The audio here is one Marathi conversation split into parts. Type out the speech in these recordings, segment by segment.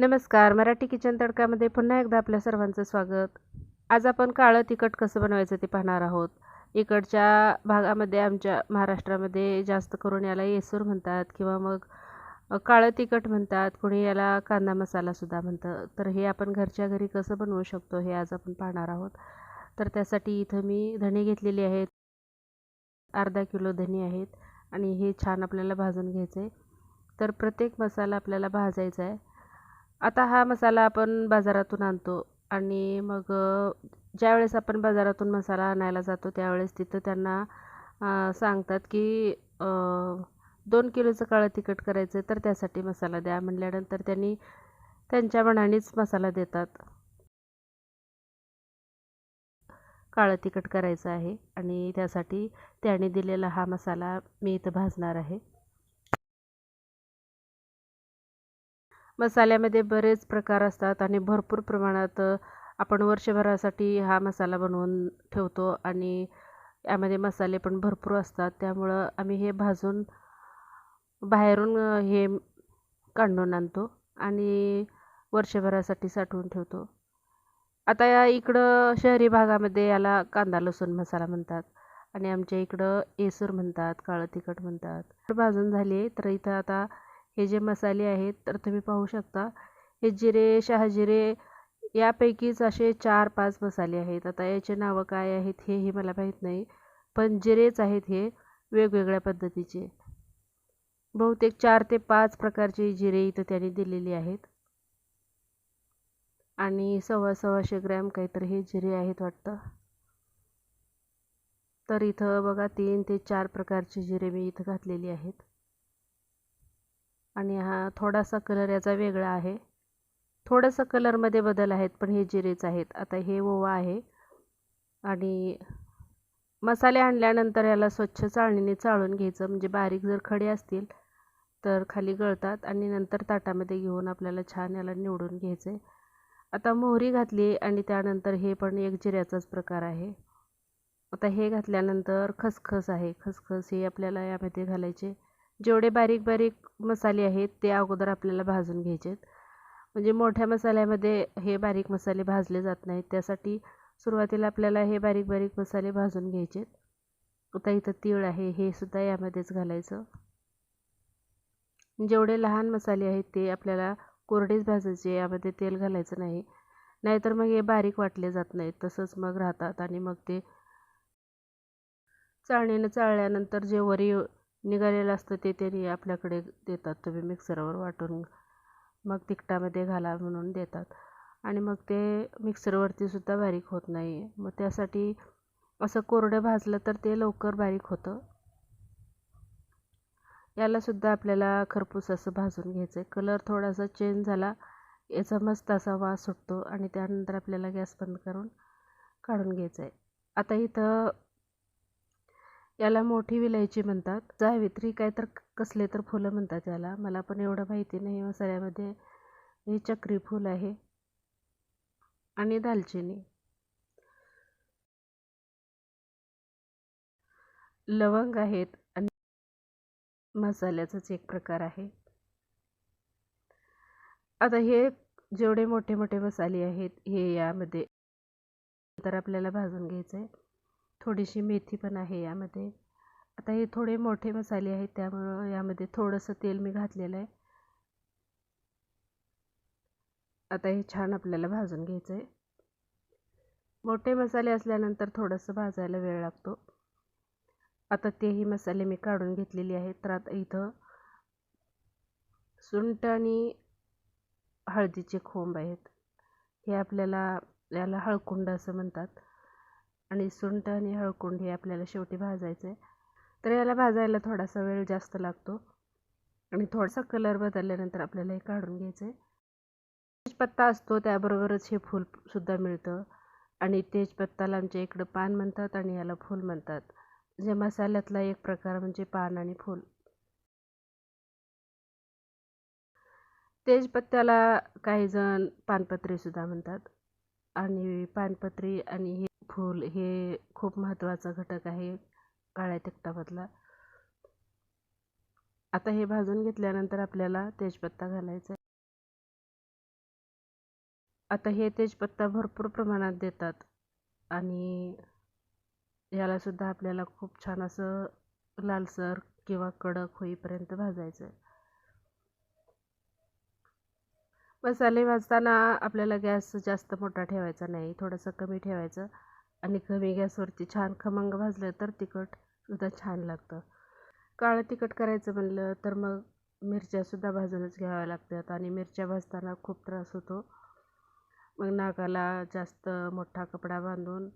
नमस्कार मराठी किचन तडकामध्ये पुन्हा एकदा आपल्या सर्वांचं स्वागत. आज आपण काळं तिखट कसं बनवायचं ते पाहणार आहोत. इकडच्या भागामध्ये आमच्या महाराष्ट्रामध्ये जास्त करून याला येसूर म्हणतात किंवा मग काळं तिखट म्हणतात. कोणी याला कांदा मसालासुद्धा म्हणतं. तर हे आपण घरच्या घरी कसं बनवू शकतो हे आज आपण पाहणार आहोत. तर त्यासाठी इथं मी धणे घेतलेली आहेत. अर्धा किलो धणे आहेत आणि हे छान आपल्याला भाजून घ्यायचं आहे तर प्रत्येक मसाला आपल्याला भाजायचा आहे आता हा मसाला आपण बाजारातून आणतो आणि मग ज्यावेळेस आपण बाजारातून मसाला आणायला जातो त्यावेळेस तिथं त्यांना सांगतात की दोन किलोचं काळं तिखट करायचं आहे तर त्यासाठी मसाला द्या म्हटल्यानंतर त्यांनी त्यांच्या मनानेच मसाला देतात. काळं तिखट करायचं आहे आणि त्यासाठी त्याने दिलेला हा मसाला मी इथं भाजणार आहे. मसाल्यामध्ये बरेच प्रकार असतात आणि भरपूर प्रमाणात आपण वर्षभरासाठी हा मसाला बनवून ठेवतो आणि यामध्ये मसाले पण भरपूर असतात. त्यामुळं आम्ही हे भाजून बाहेरून हे काढून आणतो आणि वर्षभरासाठी साठवून ठेवतो. आता या इकडं शहरी भागामध्ये याला कांदा लसूण मसाला म्हणतात आणि आमच्या इकडं येसूर म्हणतात काळं तिखट म्हणतात. भाजून झाली तर इथं आता हे जे मसाले आहेत तर तुम्ही पाहू शकता. हे जिरे शहाजिरे यापैकीच असे चार पाच मसाले आहेत. आता याचे नावं काय आहेत हेही मला माहीत नाही पण जिरेच आहेत हे वेगवेगळ्या पद्धतीचे. बहुतेक चार ते पाच प्रकारचे जिरे इथं त्यांनी दिलेली आहेत. आणि सव्वा सव्वाशे ग्रॅम काहीतरी हे जिरे आहेत वाटतं. तर इथं बघा तीन ते चार प्रकारचे जिरे मी इथं घातलेली आहेत. आणि हा थोडासा कलर याचा वेगळा आहे. थोडंसं कलरमध्ये बदल आहेत पण हे जिरेच आहेत. आता हे ओवा आहे आणि मसाले आणल्यानंतर याला स्वच्छ चाळणीने चाळून घ्यायचं. म्हणजे बारीक जर खडे असतील तर खाली गळतात आणि नंतर ताटामध्ये घेऊन आपल्याला छान याला निवडून घ्यायचं आहे आता मोहरी घातली आणि त्यानंतर हे पण एक जिऱ्याचाच प्रकार आहे. आता हे घातल्यानंतर खसखस आहे. खसखस हे आपल्याला यामध्ये घालायचे. जेवढे बारीक बारीक मसाले आहेत ते अगोदर आपल्याला भाजून घ्यायचे म्हणजे मोठ्या मसाल्यामध्ये हे बारीक मसाले भाजले जात नाहीत. त्यासाठी सुरुवातीला आपल्याला हे बारीक बारीक मसाले भाजून घ्यायचे आता इथं तीळ आहे हे सुद्धा यामध्येच घालायचं. जेवढे लहान मसाले आहेत ते आपल्याला कोरडेच भाजायचे यामध्ये तेल घालायचं नाही. नाहीतर मग हे बारीक वाटले जात नाहीत. तसंच मग राहतात आणि मग ते चाळणीनं चाळल्यानंतर जे वरी निघालेलं असतं ते त्यांनी आपल्याकडे देतात. तुम्ही मिक्सरवर वाटून मग तिखटामध्ये घाला म्हणून देतात. आणि मग ते मिक्सरवरती सुद्धा बारीक होत नाही. मग त्यासाठी असं कोरडं भाजलं तर ते लवकर बारीक होतं. यालासुद्धा आपल्याला खरपूस असं भाजून घ्यायचं आहे कलर थोडासा चेंज झाला याचा मस्त असा वास सुटतो आणि त्यानंतर आपल्याला गॅस बंद करून काढून घ्यायचं आहे आता इथं याला मोठी विलायची म्हणतात. जावित्री काय तर कसले तर फुलं म्हणतात याला. मला पण एवढं माहिती नाही. मसाल्यामध्ये हे चक्री फूल आहे आणि दालचिनी. लवंग आहेत आणि मसाल्याचाच एक प्रकार आहे. आता हे जेवढे मोठे मोठे मसाले आहेत हे यामध्ये तर आपल्याला भाजून घ्यायचं आहे थोडीशी मेथी पण आहे यामध्ये. आता हे थोडे मोठे मसाले आहेत त्यामुळं यामध्ये थोडंसं तेल मी घातलेलं आहे. आता हे छान आपल्याला भाजून घ्यायचं आहे मोठे मसाले असल्यानंतर थोडंसं भाजायला वेळ लागतो. आता तेही मसाले मी काढून घेतलेले आहेत. तर आता इथं सुंट आणि हळदीचे खोंब आहेत. हे आपल्याला याला हळकुंड असं म्हणतात. आणि सुंठ आणि हळकुंड हे आपल्याला शेवटी भाजायचं आहे तर याला भाजायला थोडासा वेळ जास्त लागतो. आणि थोडासा कलर बदलल्यानंतर आपल्याला हे काढून घ्यायचं आहे तेजपत्ता असतो त्याबरोबरच हे फूलसुद्धा मिळतं. आणि तेजपत्ताला आमच्या इकडं पान म्हणतात आणि याला फूल म्हणतात. म्हणजे मसाल्यातला एक प्रकार म्हणजे पान आणि फूल. तेजपत्त्याला काही जण पानपत्रीसुद्धा म्हणतात. आणि पानपत्री आणि हे फूल हे खूप महत्त्वाचा घटक आहे काळ्या तिखटामधला. आता हे भाजून घेतल्यानंतर आपल्याला तेजपत्ता घालायचा आता हे तेजपत्ता भरपूर प्रमाणात देतात आणि यालासुद्धा आपल्याला खूप छान असं लालसर किंवा कडक होईपर्यंत भाजायचं आहे. मसाले भाजताना आपल्याला गॅस जास्त मोठा ठेवायचा नाही थोडंसं कमी ठेवायचं. आणि कमी गॅसवरती छान खमंग भाजलं तर तिखटसुद्धा छान लागतं. काळं तिखट करायचं म्हणलं तर मग मिरच्यासुद्धा भाजूनच घ्याव्या लागतात आणि मिरच्या भाजताना खूप त्रास होतो. मग नाकाला जास्त मोठा कपडा बांधून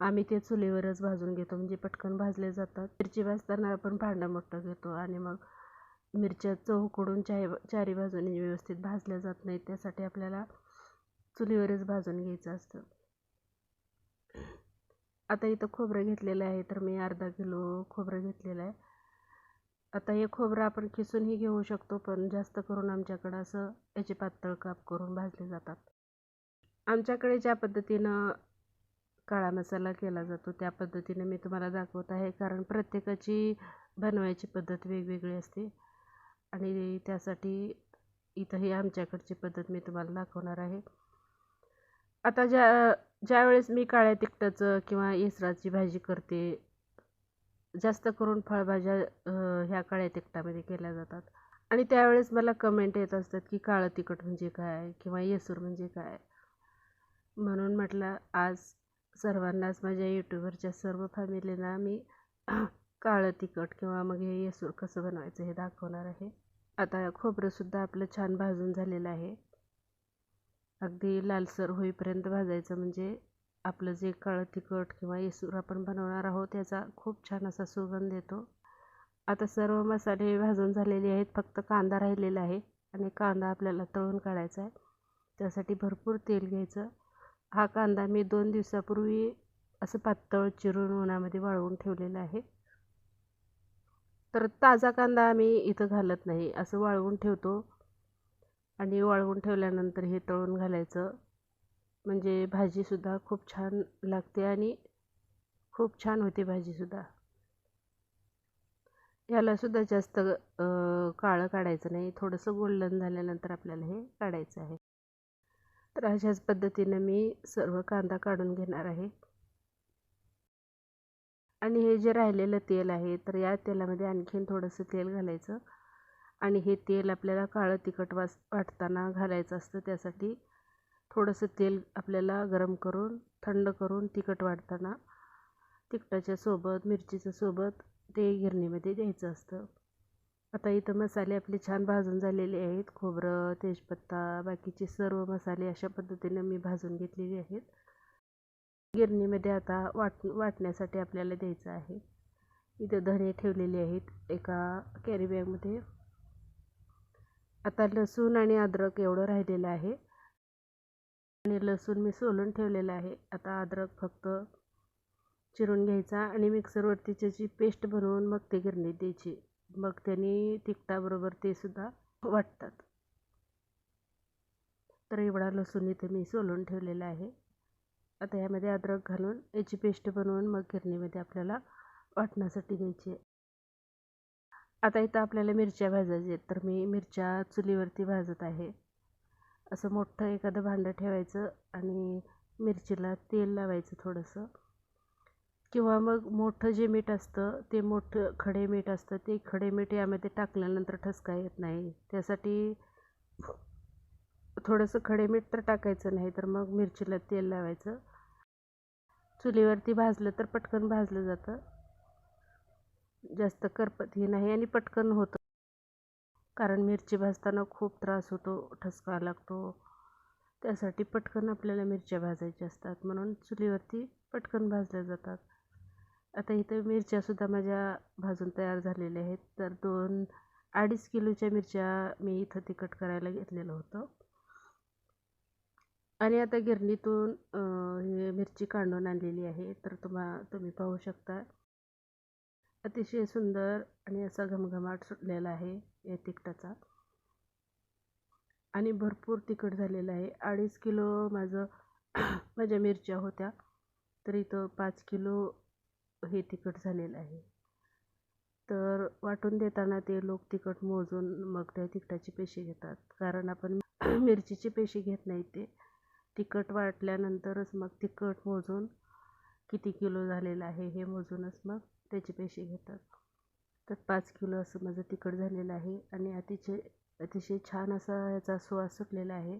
आम्ही ते चुलीवरच भाजून घेतो म्हणजे पटकन भाजले जातात. मिरची भाजताना आपण भांडं मोठं घेतो आणि मग मिरच्या चहूकडून चारी चारी बाजूने व्यवस्थित भाजल्या जात नाही त्यासाठी आपल्याला चुलीवरच भाजून घ्यायचं असतं. आता इथं खोबरं घेतलेलं आहे तर मी अर्धा किलो खोबरं घेतलेलं आहे. आता हे खोबरं आपण खिसूनही घेऊ शकतो पण जास्त करून आमच्याकडं असं याचे पातळ काप करून भाजले जातात. आमच्याकडे ज्या पद्धतीनं काळा मसाला केला जातो त्या पद्धतीने मी तुम्हाला दाखवत आहे कारण प्रत्येकाची बनवायची पद्धत वेगवेगळी असते. आणि त्यासाठी इथंही आमच्याकडची पद्धत मी तुम्हाला दाखवणार आहे. आता ज्या ज्यावेळेस मी काळ्या तिखटाचं किंवा इसराची भाजी करते जास्त करून फळभाज्या ह्या काळ्या तिखटामध्ये केल्या जातात. आणि त्यावेळेस मला कमेंट येत असतात की काळं तिखट म्हणजे काय किंवा येसूर म्हणजे काय? म्हणून म्हटलं आज सर्वांनाच माझ्या यूट्यूबवरच्या सर्व फॅमिलींना मी काळं तिखट किंवा मग हे येसूर कसं बनवायचं हे दाखवणार आहे. आता खोबरंसुद्धा आपलं छान भाजून झालेलं आहे. अगदी लालसर होईपर्यंत भाजायचं. म्हणजे आपलं जे काळं तिखट किंवा येसूर आपण बनवणार आहोत त्याचा खूप छान असा सुगंध येतो. आता सर्व मसाले भाजून झालेले आहेत. फक्त कांदा राहिलेला आहे आणि कांदा आपल्याला तळून काढायचा आहे. त्यासाठी भरपूर तेल घ्यायचं. हा कांदा मी दोन दिवसापूर्वी असं पातळ चिरून उन्हामध्ये वाळवून ठेवलेला आहे. तर ताजा कांदा आम्ही इथं घालत नाही. असं वाळवून ठेवतो. आणि वाळवून ठेवल्यानंतर हे तळून घालायचं. म्हणजे भाजीसुद्धा खूप छान लागते आणि खूप छान होते भाजीसुद्धा. यालासुद्धा जास्त काळं काढायचं नाही. थोडंसं गोल्डन झाल्यानंतर आपल्याला हे काढायचं आहे. तर अशाच पद्धतीनं मी सर्व कांदा काढून घेणार आहे. आणि हे जे राहिलेलं तेल आहे तर या तेलामध्ये आणखीन थोडंसं तेल घालायचं. आणि हे तेल आपल्याला काळं तिखट वास वाटताना घालायचं असतं. त्यासाठी थोडंसं तेल आपल्याला गरम करून थंड करून तिखट वाटताना तिखटाच्या सोबत मिरचीच्या सोबत ते गिरणीमध्ये द्यायचं असतं. आता इथं मसाले आपले छान भाजून झालेले आहेत. खोबरं तेजपत्ता बाकीचे सर्व मसाले अशा पद्धतीनं मी भाजून घेतलेले आहेत. गिरणीमध्ये आता वाट वाटण्यासाठी आपल्याला द्यायचं आहे. इथं धने ठेवलेले आहेत एका कॅरीबॅगमध्ये आता लसूण आणि अद्रक एवढं राहिलेलं आहे. आणि लसूण मी सोलून ठेवलेलं आहे. आता अद्रक फक्त चिरून घ्यायचा आणि मिक्सरवरती त्याची पेस्ट बनवून मग ते गिरणीत द्यायची. मग त्यांनी तिखटाबरोबर ते सुद्धा वाटतात. तर एवढा लसूण इथे मी सोलून ठेवलेला आहे. आता यामध्ये अद्रक घालून याची पेस्ट बनवून मग गिरणीमध्ये आपल्याला वाटण्यासाठी द्यायची आता इथं आपल्याला मिरच्या भाजायच्या आहेत. तर मी मिरच्या चुलीवरती भाजत आहे. असं मोठं एखादं भांडं ठेवायचं आणि मिरचीला तेल लावायचं थोडंसं. किंवा मग मोठं जे मीठ असतं ते मोठं खडे मीठ असतं ते खडे मीठ यामध्ये टाकल्यानंतर ठसका येत नाही. त्यासाठी थोडंसं खडे मीठ तर टाकायचं नाही तर मग मिरचीला तेल लावायचं. चुलीवरती भाजलं तर पटकन भाजलं जातं. जास्त करपतही नाही आणि पटकन होतं. कारण मिरची भाजताना खूप त्रास होतो ठसका लागतो. त्यासाठी पटकन आपल्याला मिरच्या भाजायच्या असतात. म्हणून चुलीवरती पटकन भाजल्या जातात. आता इथं मिरच्यासुद्धा माझ्या भाजून तयार झालेल्या आहेत. तर दोन अडीच किलोच्या मिरच्या मी इथं तिखट करायला घेतलेलं होतं. आणि आता गिरणीतून हे मिरची काढून आणलेली आहे. तर तुम्हा तुम्ही पाहू शकता. अतिशय सुंदर आणि असा घमघमाट सुटलेला आहे या तिखटाचा. आणि भरपूर तिखट झालेलं आहे. अडीच किलो माझं माझ्या मिरच्या होत्या. तर इथं पाच किलो हे तिखट झालेलं आहे. तर वाटून देताना ते लोक तिखट मोजून मग त्या तिखटाची पेशी घेतात. कारण आपण मिरचीची पेशी घेत नाही ते. तिखट वाटल्यानंतरच मग तिखट मोजून किती किलो झालेलं आहे हे मोजूनच मग त्याचे पैसे घेतात. तर पाच किलो असं माझं तिखट झालेलं आहे आणि अतिशय अतिशय छान असा याचा सुवास सुटलेला आहे.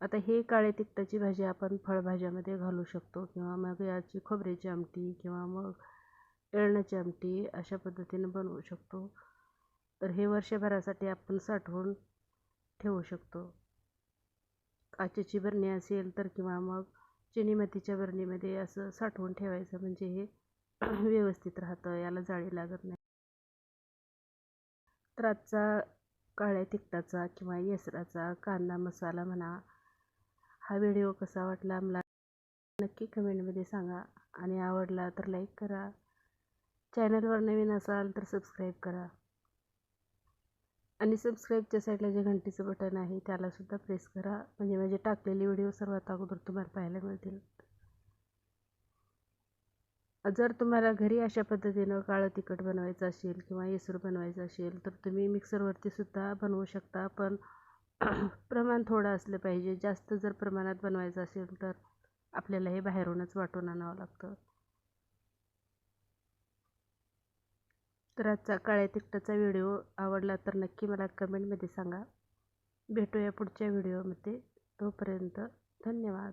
आता हे काळे तिखटाची भाजी आपण फळभाज्यामध्ये घालू शकतो किंवा मग याची खोबऱ्याची आमटी किंवा मग एळण्याची आमटी अशा पद्धतीनं बनवू शकतो. तर हे वर्षभरासाठी आपण साठवून ठेवू शकतो. काचेची बरणी असेल तर किंवा मग चिनी मातीच्या बरणीमध्ये असं साठवून ठेवायचं म्हणजे हे व्यवस्थित राहतं याला जाळी लागत नाही. तर आजचा काळ्या तिखटाचा किंवा येसराचा कांदा मसाला म्हणा हा व्हिडिओ कसा वाटला मला नक्की कमेंटमध्ये सांगा. आणि आवडला तर लाईक करा. चॅनलवर नवीन असाल तर सबस्क्राईब करा. आणि सबस्क्राईबच्या साईडला जे घंटीचं बटन आहे त्यालासुद्धा प्रेस करा. म्हणजे माझे टाकलेले व्हिडिओ सर्वात अगोदर तुम्हाला पाहायला मिळतील. जर तुम्हाला घरी अशा पद्धतीनं काळं तिखट बनवायचं असेल किंवा येसूर बनवायचं असेल तर तुम्ही मिक्सरवरती सुद्धा बनवू शकता. पण प्रमाण थोडं असलं पाहिजे. जास्त जर प्रमाणात बनवायचं असेल तर आपल्याला हे बाहेरूनच वाटून आणावं लागतं. तर आजचा काळ्या तिखटाचा व्हिडिओ आवडला तर नक्की मला कमेंटमध्ये सांगा. भेटूया पुढच्या व्हिडिओमध्ये. तोपर्यंत धन्यवाद.